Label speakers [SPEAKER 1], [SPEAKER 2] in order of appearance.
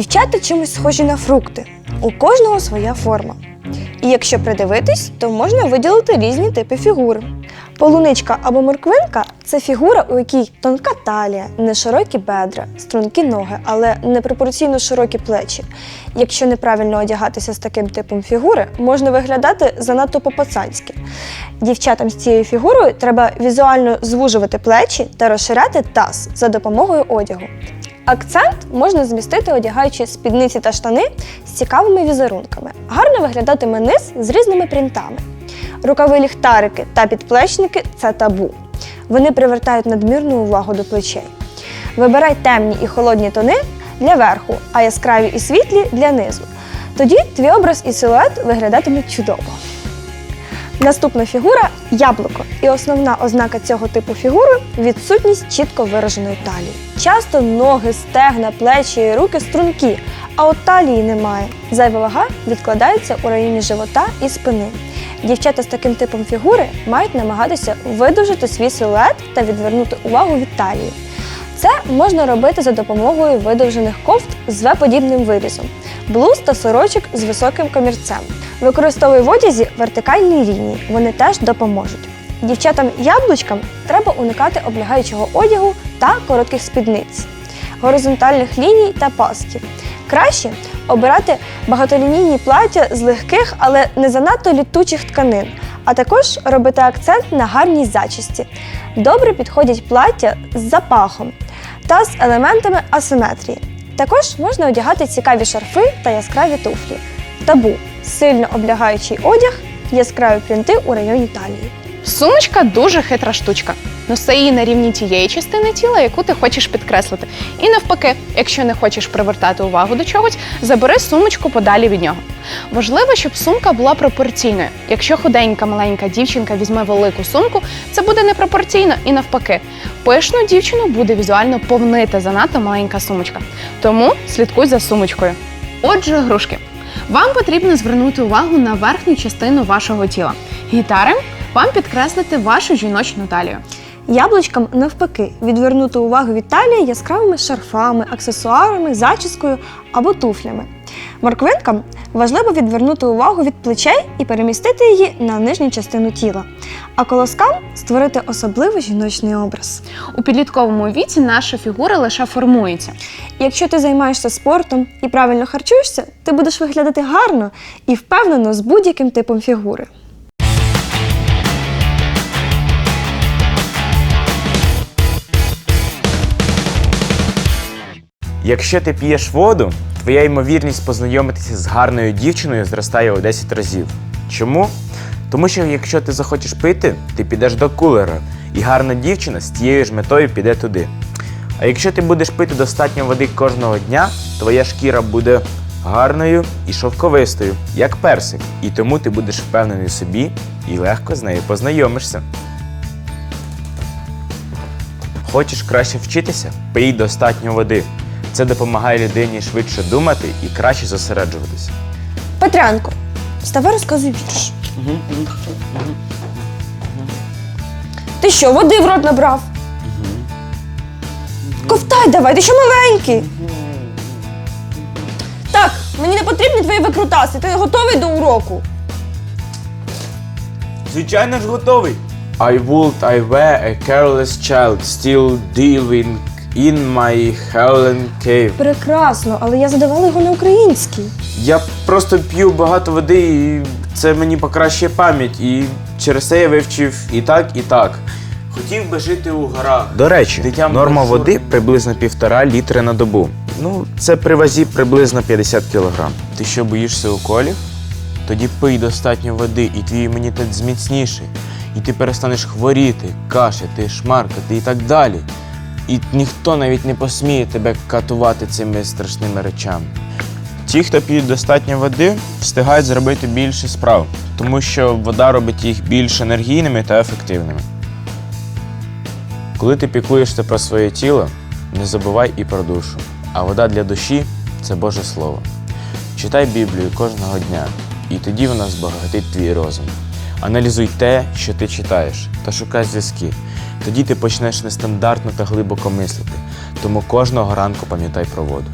[SPEAKER 1] Дівчата чимось схожі на фрукти. У кожного своя форма. І якщо придивитись, то можна виділити різні типи фігури. Полуничка або морквинка це фігура, у якій тонка талія, неширокі бедра, стрункі ноги, але непропорційно широкі плечі. Якщо неправильно одягатися з таким типом фігури, можна виглядати занадто по-пацанськи. Дівчатам з цією фігурою треба візуально звужувати плечі та розширяти таз за допомогою одягу. Акцент можна змістити, одягаючи спідниці та штани з цікавими візерунками. Гарно виглядатиме низ з різними принтами. Рукави ліхтарики та підплечники це табу. Вони привертають надмірну увагу до плечей. Вибирай темні і холодні тони для верху, а яскраві і світлі для низу. Тоді твій образ і силует виглядатимуть чудово. Наступна фігура яблуко. І основна ознака цього типу фігури відсутність чітко вираженої талії. Часто ноги, стегна, плечі і руки стрункі, а от талії немає. Зайва вага відкладається у районі живота і спини. Дівчата з таким типом фігури мають намагатися видовжити свій силует та відвернути увагу від талії. Це можна робити за допомогою видовжених кофт з В-подібним вирізом, блуз та сорочок з високим комірцем. Використовуй в одязі вертикальні лінії, вони теж допоможуть. Дівчатам-яблучкам треба уникати облягаючого одягу та коротких спідниць, горизонтальних ліній та пасків. Краще обирати багатолінійні плаття з легких, але не занадто літучих тканин, а також робити акцент на гарній зачісті. Добре підходять плаття з запахом та з елементами асиметрії. Також можна одягати цікаві шарфи та яскраві туфлі. Табу сильно облягаючий одяг, яскраві принти у районі талії.
[SPEAKER 2] Сумочка дуже хитра штучка. Носи її на рівні тієї частини тіла, яку ти хочеш підкреслити. І навпаки, якщо не хочеш привертати увагу до чогось, забери сумочку подалі від нього. Важливо, щоб сумка була пропорційною. Якщо худенька маленька дівчинка візьме велику сумку, це буде непропорційно і навпаки. Пишну дівчину буде візуально повнити занадто маленька сумочка. Тому слідкуй за сумочкою. Отже, грушки. Вам потрібно звернути увагу на верхню частину вашого тіла. Гітари вам підкреслити вашу жіночну талію.
[SPEAKER 1] Яблучкам навпаки відвернути увагу від талії яскравими шарфами, аксесуарами, зачіскою або туфлями. Морквинкам важливо відвернути увагу від плечей і перемістити її на нижню частину тіла, а колоскам створити особливий жіночний образ.
[SPEAKER 2] У підлітковому віці наша фігура лише формується.
[SPEAKER 1] Якщо ти займаєшся спортом і правильно харчуєшся, ти будеш виглядати гарно і впевнено з будь-яким типом фігури.
[SPEAKER 3] Якщо ти п'єш воду, твоя ймовірність познайомитися з гарною дівчиною зростає у 10 разів. Чому? Тому що якщо ти захочеш пити, ти підеш до кулера, і гарна дівчина з тією ж метою піде туди. А якщо ти будеш пити достатньо води кожного дня, твоя шкіра буде гарною і шовковистою, як персик, і тому ти будеш впевнений в собі і легко з нею познайомишся. Хочеш краще вчитися? Пий достатньо води. Це допомагає людині швидше думати і краще зосереджуватися.
[SPEAKER 1] Петрянко, вставай, розказуй вірш. Ти що, води в рот набрав? Ковтай давай, ти що маленький. Так, мені не потрібні твої викрутаси. Ти готовий до уроку?
[SPEAKER 3] Звичайно ж готовий. I would I were a careless child, still living in my Howland cave.
[SPEAKER 1] Прекрасно, але я задавала його на українській.
[SPEAKER 3] Я просто п'ю багато води, і це мені покращує пам'ять. І через це я вивчив і так, і так. Хотів би жити у горах. До речі,
[SPEAKER 4] Дитям
[SPEAKER 3] норма
[SPEAKER 4] без
[SPEAKER 3] води приблизно півтора літри на добу. Ну, це при вазі приблизно 50 кілограм. Ти що боїшся уколів? Тоді пий достатньо води, і твій імунітет зміцніший. І ти перестанеш хворіти, кашляти, шмаркати і так далі. І ніхто навіть не посміє тебе катувати цими страшними речами. Ті, хто п'ють достатньо води, встигають зробити більше справ, тому що вода робить їх більш енергійними та ефективними. Коли ти піклуєшся про своє тіло, не забувай і про душу. А вода для душі це Боже Слово. Читай Біблію кожного дня, і тоді вона збагатить твій розум. Аналізуй те, що ти читаєш, та шукай зв'язки. Тоді ти почнеш нестандартно та глибоко мислити. Тому кожного ранку пам'ятай про воду.